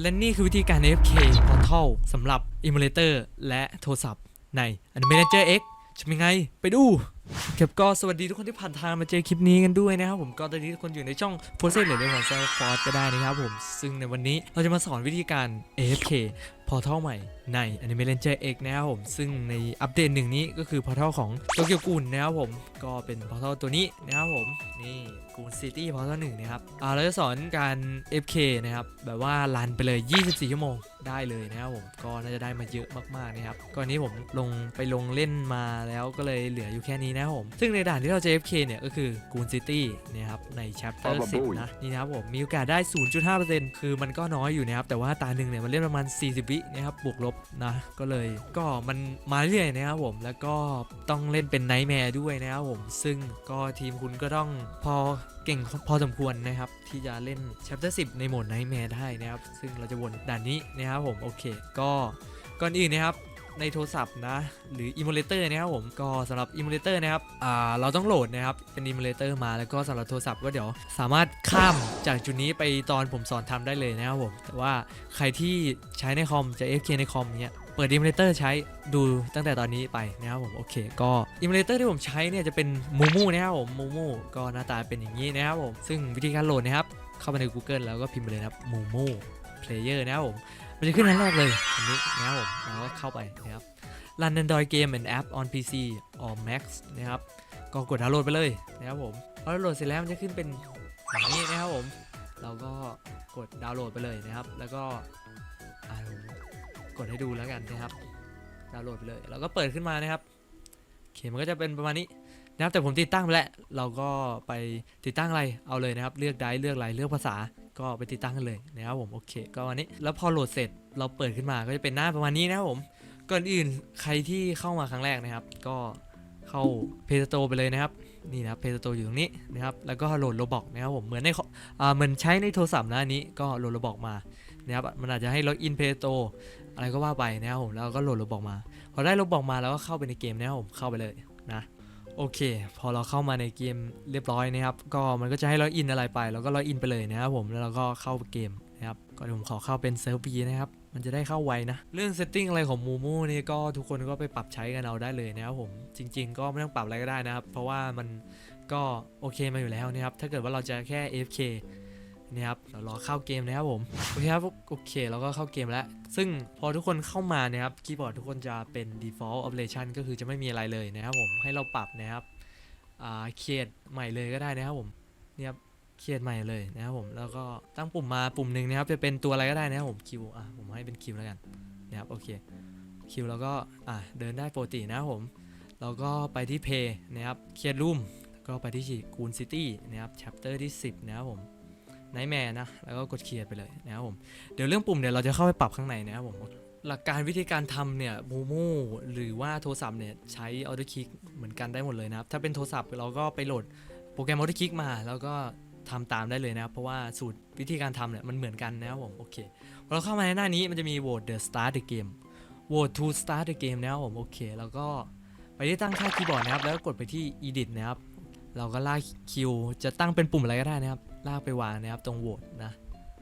และนี่คือวิธีการ AFK Portal สำหรับ Emulator และโทรศัพท์ใน Animator X จะเป็นไง ไปดูครับก็สวัสดีทุกคนที่ผ่านทางมาเจอคลิปนี้กันด้วยนะครับผมก็ตอนนี้ทุกคนอยู่ในช่อง p r o c e s s หรือในของ s e l f o r c e ก็ได้นะครับผม ซึ่งในวันนี้เราจะมาสอนวิธีการ AFK Portal ใหม่ใน Anime Ranger X นะครับผม ซึ่งในอัปเดตหนึ่งนี้ก็คือ Portal ของโตเกียวกุนนะครับผม ก็เป็น Portal ตัวนี้นะครับผม นี่กูนซิตี้ Portal หนึ่งนะครับ อ่าเราจะสอนการ FK นะครับ แบบว่ารันไปเลย 24 ชั่วโมงได้เลยนะครับผม ก็น่าจะได้มาเยอะมากๆนะครับก่อนนี้ผมลงไปลงเล่นมาแล้วก็เลยเหลืออยู่แค่นี้นะครับผม ซึ่งในด่านที่เราจะ FK เนี่ยก็คือกูนซิตี้นะครับใน chapter 10นะนี่นะครับผมมีโอกาสได้ 0.5%คือมันก็น้อยอยู่นะครับแต่ว่าตาหนึ่งเนี่ยมันเล่นประมาณ 40 วินะครับบวกลบนะก็เลยก็มันมาเรื่อยนะครับผมแล้วก็ต้องเล่นเป็นไนท์แมร์ด้วยนะครับผมซึ่งก็ทีมคุณก็ต้องพอเก่งพอสมควรนะครับ ที่จะเล่นแชปเตอร์สิในโหมดไนท์แมร์ได้นะครับ ซึ่งเราจะวนด่านนี้นะครับผมโอเค ก็ก่อนอื่นนะครับ ในโทรศัพท์นะ หรือ emulator นะครับผมก็สำหรับ emulator นะครับอ่าเราต้องโหลดนะครับเป็น emulator มาแล้วก็สำหรับโทรศัพท์ก็เดี๋ยวสามารถข้ามจากจุดนี้ไปตอนผมสอนทำได้เลยนะครับผมแต่ว่าใครที่ใช้ในคอมจะ FK ในคอมเนี้ยเปิด emulator ใช้ดูตั้งแต่ตอนนี้ไปนะครับผมโอเค ก็ emulator ที่ผมใช้เนี่ยจะเป็น Mumu นะครับผม Mumu ก็หน้าตาเป็นอย่างนี้นะครับผมซึ่งวิธีการโหลดนะครับเข้าไปใน Google แล้วก็พิมพ์ไปเลยนะครับ Mumu Player นะครับผม มันจะขึ้นอันแรกเลยอันนี้นะครับผมแล้วก็เข้าไปนะครับ Run Android Game and App on PC or Mac นะครับ ก็กดดาวน์โหลดไปเลยนะครับผมพอดาวน์โหลดเสร็จแล้วมันจะขึ้นเป็นอย่างนี้นะครับผม เราก็กดดาวน์โหลดไปเลยนะครับ แล้วก็กดให้ดูแล้วกันนะครับ ดาวน์โหลดไปเลยแล้วก็เปิดขึ้นมานะครับโอเคมันก็จะเป็นประมาณนี้ นะครับแต่ผมติดตั้งไปแล้วเราก็ไปติดตั้งอะไรเอาเลยนะครับ เลือกไดร์เลือกอะไรเลือกภาษาก็ไปติดตั้งกันเลยนะครับผมโอเค ก็วันนี้แล้วพอโหลดเสร็จเราเปิดขึ้นมาก็จะเป็นหน้าประมาณนี้นะครับผมก่อนอื่นใครที่เข้ามาครั้งแรกนะครับ ก็เข้า Play Store ไปเลยนะครับนี่นะครับ Play Store อยู่ตรงนี้นะครับแล้วก็โหลดโลบอกนะครับผมเหมือนในออ่าเหมือนใช้ในโทรศัพท์นะอันนี้ก็โหลดโลบอกมานะครับมันอาจจะให้ล็อกอิน Play Store อะไรก็ว่าไปนะครับผมแล้วก็โหลดโลบอกมา พอได้โลบอกมาแล้วก็เข้าไปในเกมนะครับผมเข้าไปเลยนะ โอเค พอเราเข้ามาในเกมเรียบร้อยนะครับ ก็มันก็จะให้ล็อกอินอะไรไป เราก็ล็อกอินไปเลยนะครับผม แล้วเราก็เข้าเกมนะครับก็เดี๋ยวผมขอเข้าเป็นเซิร์ฟบีนะครับ มันจะได้เข้าไวนะ เรื่องเซตติ้งอะไรของมูมูนี่ก็ทุกคนก็ไปปรับใช้กันเอาได้เลยนะครับผม จริง ๆ ก็ไม่ต้องปรับอะไรก็ได้นะครับ เพราะว่ามันก็โอเคมาอยู่แล้วนะครับ ถ้าเกิดว่าเราจะแค่ AFK นะครับเรารอเข้าเกมนะครับผมโอเคครับโอเคเราก็เข้าเกมแล้ว ซึ่งพอทุกคนเข้ามานะครับคีย์บอร์ดทุกคนจะเป็น default operation ก็คือจะไม่มีอะไรเลยนะครับผมให้เราปรับนะครับอ่าเครียดใหม่เลยก็ได้นะครับผมเนี่ยครับเครียดใหม่เลยนะครับผมแล้วก็ตั้งปุ่มมาปุ่มหนึ่งนะครับจะเป็นตัวอะไรก็ได้นะครับผมคิวอะผมให้เป็นคิวแล้วกันนะครับโอเคคิวแล้วก็อะเดินได้ปกตินะครับผมแล้วก็ไปที่เพย์นะครับเครียดรูมก็ไปที่กูนซิตี้นะครับแชปเตอร์ที่ 10 นะครับผม ไนแมร์นะ แล้วก็กดเคลียร์ไปเลยนะครับผม เดี๋ยวเรื่องปุ่มเนี่ยเราจะเข้าไปปรับข้างในนะครับผม หลักการวิธีการทำเนี่ยมูมูหรือว่าโทรศัพท์เนี่ยใช้ออโต้คลิกเหมือนกันได้หมดเลยนะครับ ถ้าเป็นโทรศัพท์เราก็ไปโหลดโปรแกรมออโต้คลิกมา แล้วก็ทำตามได้เลยนะครับ เพราะว่าสูตรวิธีการทำเนี่ยมันเหมือนกันนะครับผมโอเคพอเราเข้ามาในหน้านี้มันจะมี vote the start the game vote to start the game นะครับผมโอเค แล้วก็ไปที่ตั้งค่าคีย์บอร์ดนะครับ แล้วกดไปที่ edit นะครับเราก็ลากคิวจะตั้งเป็นปุ่มอะไรก็ได้นะครับ ลากไปวางนะครับตรง vote นะ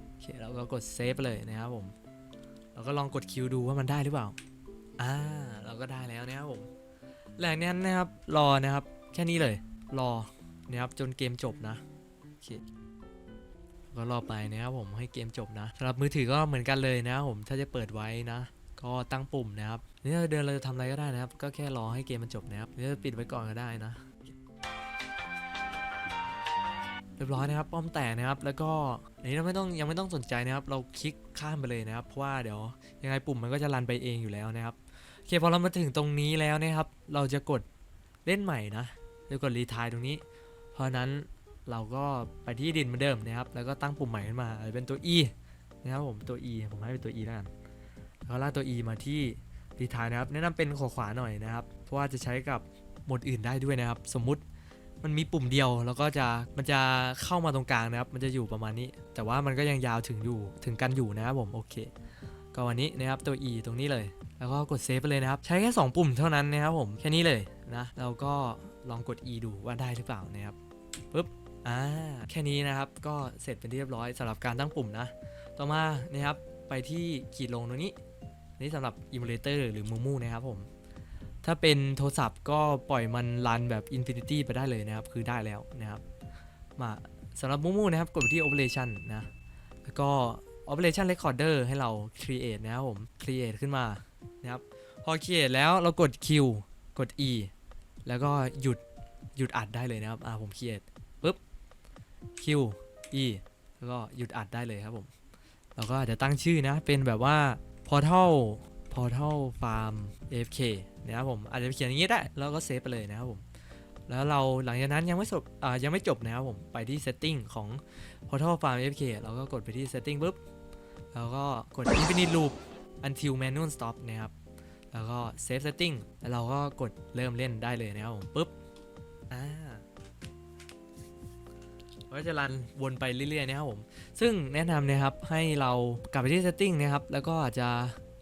โอเคแล้วก็กด save ไปเลยนะครับผมเราก็ลองกดคิวดูว่ามันได้หรือเปล่าอ่าเราก็ได้แล้วนะครับผมหลังนั้นนะครับรอนะครับแค่นี้เลยรอนะครับจนเกมจบนะโอเคก็รอไปนะครับผมให้เกมจบนะสำหรับมือถือก็เหมือนกันเลยนะครับผมถ้าจะเปิดไว้นะ ก็ตั้งปุ่มนะครับนี่เราเดินเราจะทำอะไรก็ได้นะครับ ก็แค่รอให้เกมมันจบนะครับหรือจะปิดไว้ก่อนก็ได้นะ รียบร้อยนะครับ ป้อมแตกนะครับ แล้วก็อันนี้เราไม่ต้องยังไม่ต้องสนใจนะครับ เราคลิกข้ามไปเลยนะครับ เพราะว่าเดี๋ยวยังไงปุ่มมันก็จะรันไปเองอยู่แล้วนะครับ โอเคพอเรามาถึงตรงนี้แล้วนะครับ เราจะกดเล่นใหม่นะจะกดรีทายตรงนี้ เพราะนั้นเราก็ไปที่ดินเหมือนเดิมนะครับ แล้วก็ตั้งปุ่มใหม่ขึ้นมาอาเป็นตัว E นะครับผมตัว E ผมให้เป็นตัว E แล้วกันแล้วลากตัว E มาที่รีทายนะครับ แนะนำเป็นขวาขวาหน่อยนะครับ เพราะว่าจะใช้กับโหมดอื่นได้ด้วยนะครับ สมมุติ มันมีปุ่มเดียวแล้วก็จะมันจะเข้ามาตรงกลางนะครับ มันจะอยู่ประมาณนี้ แต่ว่ามันก็ยังยาวถึงอยู่ถึงกันอยู่นะครับผมโอเค ก็วันนี้นะครับตัว E ตรงนี้เลย แล้วก็กดเซฟไปเลยนะครับ ใช้แค่ 2 ปุ่มเท่านั้นนะครับผมแค่นี้เลยนะแล้วก็ลองกด E ดูว่าได้หรือเปล่านะครับปึ๊บอ่าแค่นี้นะครับก็เสร็จเป็นที่เรียบร้อยสำหรับการตั้งปุ่มนะ ต่อมานะครับไปที่ขีดลงตรงนี้นี่สำหรับ emulator หรือมูมูนะครับผม ถ้าเป็นโทรศัพท์ก็ปล่อยมันรันแบบ Infinity ไปได้เลยนะครับ คือได้แล้วนะครับมาสำหรับมูมูนะครับกดไปที่ operation นะ แล้วก็ operation recorder ให้เรา create นะครับผม create ขึ้นมานะครับ พอ create แล้วเรากด Q กด E แล้วก็หยุดหยุดอัดได้เลยนะครับ อ่าผม create ปุ๊บ Q E แล้วก็หยุดอัดได้เลยครับผม เราก็อาจจะตั้งชื่อนะ เป็นแบบว่า portal portal farm AFK นะครับผมอาจจะเขียนอย่างนี้ได้ แล้วก็เซฟไปเลยนะครับผม แล้วเราหลังจากนั้นยังไม่จบยังไม่จบนะครับผม ไปที่ setting ของ portal farm AFK เราก็กดไปที่ setting ปุ๊บ แล้วก็กด infinite loop until manual stop นะครับ แล้วก็ save setting แล้วเราก็กดเริ่มเล่นได้เลยนะครับผมปุ๊บ อ่าก็จะรันวนไปเรื่อยๆนะครับผม ซึ่งแนะนำนะครับให้เรากลับไปที่ setting นะครับ แล้วก็อาจจะ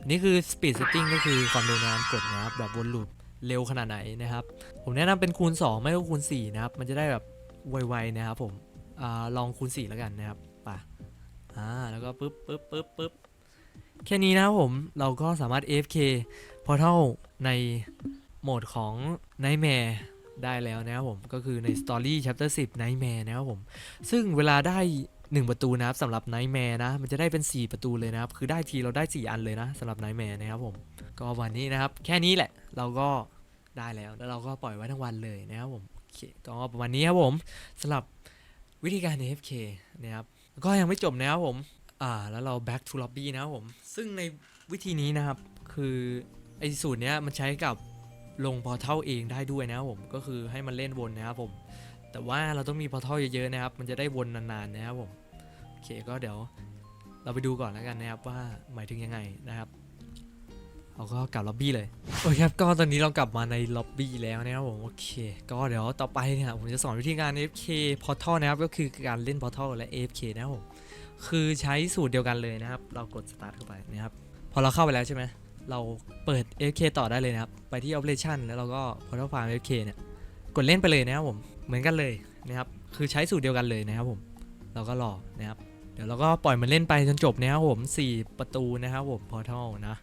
นนี่คือ speed setting ก็คือความเร็วในการกดนะครับ แบบวนลูปเร็วขนาดไหนนะครับ ผมแนะนำเป็นคูณ 2 ไม่ก็คูณ 4 นะครับ มันจะได้แบบไวๆนะครับผมอลองคูณ 4 แล้วกันนะครับป่ะอ่าแล้วก็ปึ๊บปึ๊บปึ๊บปึ๊บแค่นี้นะครับผมเราก็สามารถ AFK Portal ในโหมดของ Nightmare ได้แล้วนะครับผมก็คือใน Story Chapter 10 Nightmare นะครับผม ซึ่งเวลาได้ 1 ประตูนะครับสำหรับ Nightmare นะ มันจะได้เป็น 4 ประตูเลยนะครับ คือได้ทีเราได้ 4 อันเลยนะสำหรับ Nightmare นะครับผม ก็วันนี้นะครับ แค่นี้แหละเราก็ได้แล้ว แล้วเราก็ปล่อยไว้ทั้งวันเลยนะครับผมโอเคก็ประมาณนี้ครับผมสำหรับวิธีการ AFK นะครับก็ยังไม่จบนะครับผมอ่าแล้วเรา back to lobby นะครับผม ซึ่งในวิธีนี้นะครับ คือไอ้สูตรเนี้ยมันใช้กับลงพอเท่าเองได้ด้วยนะครับผมก็คือให้มันเล่นวนนะครับผม แต่ว่าเราต้องมีพอท่าเยอะๆนะครับ มันจะได้วนนานๆนะครับผมโอเคก็เดี๋ยวเราไปดูก่อนแล้วกันนะครับว่าหมายถึงยังไงนะครับเราก็กลับล็อบบี้เลยโอเคครับก็ตอนนี้เรากลับมาในล็อบบี้แล้วนะครับผมโอเค ก็เดี๋ยวต่อไปเนี่ยผมจะสอนวิธีการ AFK Portal นะครับก็คือการเล่น Portal และ AFK นะครับผมคือใช้สูตรเดียวกันเลยนะครับ เรากด start เข้าไปนะครับพอเราเข้าไปแล้วใช่ไหมเราเปิด AFK ต่อได้เลยนะครับ ไปที่ Operation แล้วเราก็ Portal Farm AFK เนี่ย กดเล่นไปเลยนะครับผมเหมือนกันเลยนะครับคือใช้สูตรเดียวกันเลยนะครับผมเราก็รอนะครับเดี๋ยวเราก็ปล่อยมันเล่นไปจนจบนะครับผม 4 ประตูนะครับผมพอร์ทัลนะ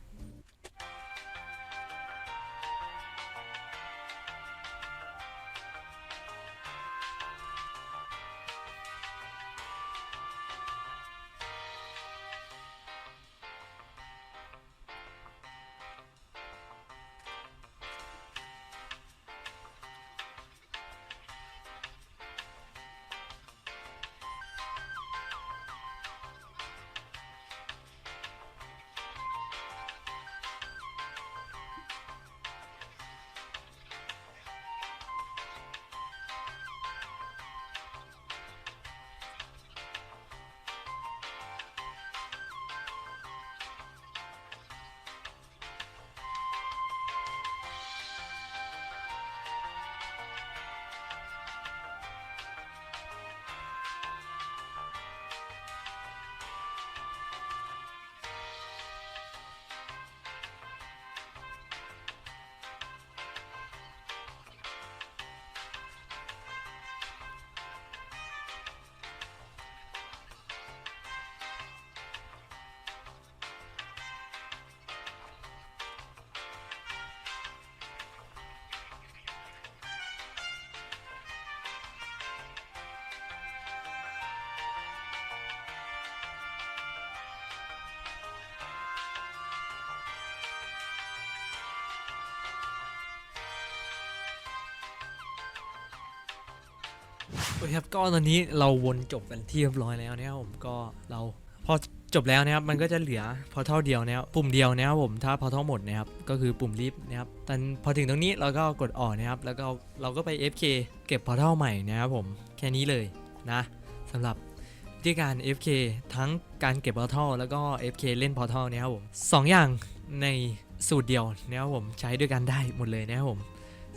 โอเคครับก็ตอนนี้เราวนจบกันที่เรียบร้อยแล้วนะครับผมก็เราพอจบแล้วนะครับมันก็จะเหลือพอเท่าเดียวนะครับปุ่มเดียวนะครับผมถ้าพอเท่าหมดนะครับก็คือปุ่มรีบนะครับตอนพอถึงตรงนี้เราก็กดออกนะครับ แล้วก็เราก็ไป FK เก็บพอเท่าใหม่นะครับผมแค่นี้เลยนะสำหรับวิธีการ FK ทั้งการเก็บพอเท่าแล้วก็ FK เล่นพอเท่าเนี่ยครับผมสองอย่างในสูตรเดียวนะครับผมใช้ด้วยกันได้หมดเลยนะครับผม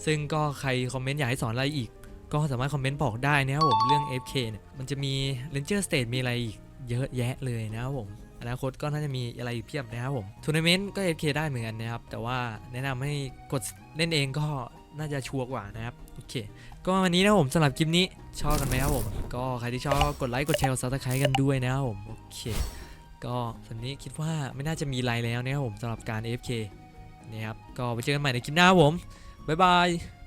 ซึ่งก็ใครคอมเมนต์อยากให้สอนอะไรอีก ก็สามารถคอมเมนต์บอกได้นะครับผมเรื่อง FK เนี่ยมันจะมี Ranger State มีอะไรอีกเยอะแยะเลยนะครับผมอนาคตก็น่าจะมีอะไรเพียบนะครับผมทัวร์นาเมนต์ก็ FK ได้เหมือนกันนะครับ แต่ว่าแนะนำให้กดเล่นเองก็น่าจะชัวร์กว่านะครับ โอเค ก็วันนี้นะครับผมสำหรับคลิปนี้ชอบกันไหมครับผม ก็ใครที่ชอบกดไลค์กดแชร์กดซับสไครต์กันด้วยนะครับผม โอเค ก็ส่วนนี้คิดว่าไม่น่าจะมีไรแล้วนะครับผมสำหรับการ FK นะครับ ก็ไปเจอกันใหม่ในคลิปหน้าผม บ๊ายบาย